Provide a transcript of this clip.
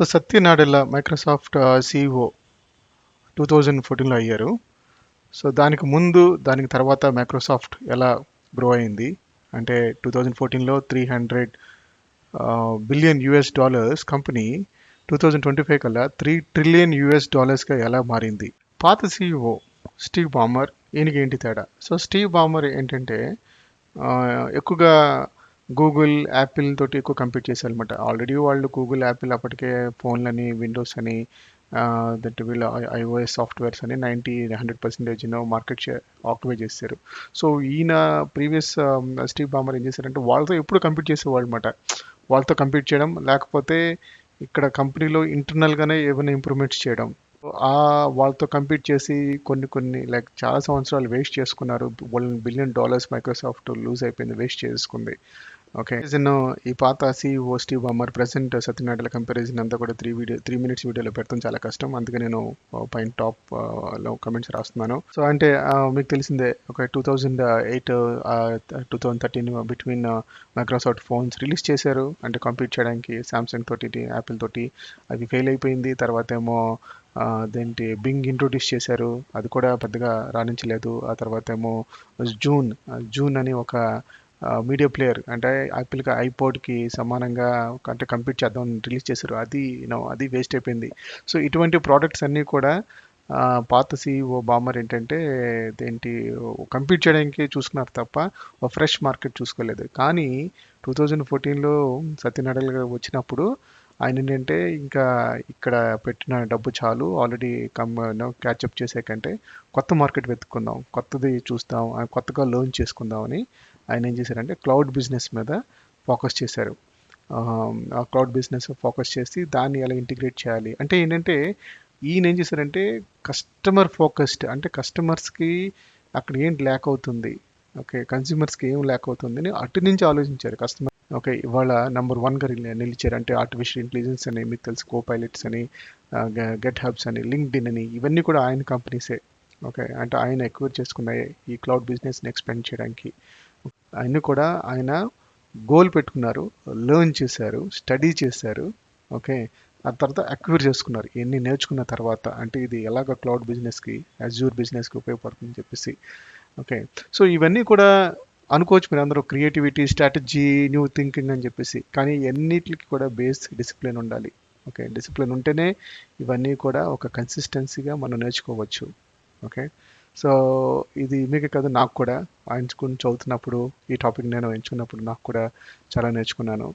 So Satya Nadella Microsoft CEO two thousand ఫోర్టీన్లో అయ్యారు. So దానికి ముందు దానికి తర్వాత మైక్రోసాఫ్ట్ ఎలా గ్రో అయింది? అంటే టూ థౌజండ్ ఫోర్టీన్లో three hundred billion US dollars company two thousand twenty five కల్లా త్రీ ట్రిలియన్ యుఎస్ డాలర్స్గా ఎలా మారింది? పాత సిఇఓ స్టీవ్ బామర్ ఈయనకి ఏంటి తేడా? సో స్టీవ్ బామర్ ఏంటంటే ఎక్కువగా గూగుల్ యాపిల్ తోటి ఎక్కువ కంపీట్ చేశారనమాట ఆల్రెడీ వాళ్ళు గూగుల్ యాపిల్ అప్పటికే ఫోన్లని విండోస్ అని దట్ వీళ్ళు ఐఓఎస్ సాఫ్ట్వేర్స్ అని ninety hundred percentage market share occupy చేశారు. సో ఈయన ప్రీవియస్ స్టీవ్ బామర్ ఏం చేశారంటే వాళ్ళతో ఎప్పుడు కంపీట్ చేసేవాళ్ళు అనమాట వాళ్ళతో కంపీట్ చేయడం లేకపోతే ఇక్కడ కంపెనీలో ఇంటర్నల్గానే ఏమైనా ఇంప్రూవ్మెంట్స్ చేయడం. ఆ వాళ్ళతో కంపీట్ చేసి కొన్ని కొన్ని లైక్ చాలా సంవత్సరాలు వేస్ట్ చేసుకున్నారు. One billion dollars Microsoft lose అయిపోయింది వేస్ట్ చేసుకుంది. ఓకే నేను ఈ పాత CEO Steve Ballmer present Satya Nadella comparison అంతా కూడా త్రీ వీడియో త్రీ మినిట్స్ వీడియోలో పెడతాం. చాలా కష్టం. అందుకే నేను పైన టాప్లో కమెంట్స్ రాస్తున్నాను. సో అంటే మీకు తెలిసిందే ఒక two thousand eight two thousand thirteen between Microsoft phones release చేశారు. అంటే కంపీట్ చేయడానికి సామ్సంగ్ తోటి యాపిల్ తోటి అది ఫెయిల్ అయిపోయింది. తర్వాత ఏమో దేంటి అదేంటి బింగ్ ఇంట్రొడ్యూస్ చేశారు. అది కూడా పెద్దగా రాణించలేదు. ఆ తర్వాత ఏమో జూన్ జూన్ అని ఒక మీడియా ప్లేయర్ అంటే యాపిల్కి ఐపోడ్కి సమానంగా అంటే కంపీట్ చేద్దాం రిలీజ్ చేశారు. అది యూనో అది వేస్ట్ అయిపోయింది. సో ఇటువంటి ప్రోడక్ట్స్ అన్నీ కూడా పాత సిఇఓ బామర్ ఏంటంటే దేంటి కంపీట్ చేయడానికి చూసుకున్నారు తప్ప ఒక ఫ్రెష్ మార్కెట్ చూసుకోలేదు. కానీ టూ థౌజండ్ ఫోర్టీన్లో సత్యనారాయణ గారు వచ్చినప్పుడు ఆయన ఏంటంటే ఇంకా ఇక్కడ పెట్టిన డబ్బు చాలు ఆల్రెడీ కమ్ క్యాచప్ చేసే కంటే కొత్త మార్కెట్ వెతుక్కుందాం కొత్తది చూస్తాం కొత్తగా లోన్ చేసుకుందామని ఆయన ఏం చేశారంటే క్లౌడ్ బిజినెస్ మీద ఫోకస్ చేశారు. ఆ క్లౌడ్ బిజినెస్ ఫోకస్ చేసి దాన్ని ఎలా ఇంటిగ్రేట్ చేయాలి? అంటే ఏంటంటే ఈయన ఏం చేశారంటే కస్టమర్ ఫోకస్డ్ అంటే కస్టమర్స్కి అక్కడ ఏం ల్యాక్ అవుతుంది ఓకే కన్స్యూమర్స్కి ఏం ల్యాక్ అవుతుంది అని అటు నుంచి ఆలోచించారు కస్టమర్. ఓకే ఇవాళ నెంబర్ వన్గా నిలిచారు అంటే ఆర్టిఫిషియల్ ఇంటెలిజెన్స్ అని మీకు తెలుసు కో పైలట్స్ అని గెట్ హబ్స్ అని లింక్డ్ఇన్ అని ఇవన్నీ కూడా ఆయన కంపెనీసే ఓకే అంటే ఆయన ఎక్కువ చేసుకున్నాయి ఈ క్లౌడ్ బిజినెస్ని ఎక్స్పెండ్ చేయడానికి. అన్నీ కూడా ఆయన గోల్ పెట్టుకున్నారు లెర్న్ చేశారు స్టడీ చేశారు ఓకే ఆ తర్వాత అక్వైర్ చేసుకున్నారు. ఎన్ని నేర్చుకున్న తర్వాత అంటే ఇది ఎలాగ క్లౌడ్ బిజినెస్కి అజ్యూర్ బిజినెస్కి ఉపయోగపడుతుందని చెప్పేసి ఓకే సో ఇవన్నీ కూడా అనుకోవచ్చు మీరు అందరూ క్రియేటివిటీ స్ట్రాటజీ న్యూ థింకింగ్ అని చెప్పేసి కానీ ఎన్నిటికి కూడా బేస్ డిసిప్లిన్ ఉండాలి ఓకే డిసిప్లిన్ ఉంటేనే ఇవన్నీ కూడా ఒక కన్సిస్టెన్సీగా మనం నేర్చుకోవచ్చు ఓకే సో ఇది మీకే కాదు నాకు కూడా. ఆయన చదువుతున్నప్పుడు ఈ టాపిక్ నేను ఎంచుకున్నప్పుడు నాకు కూడా చాలా నేర్చుకున్నాను.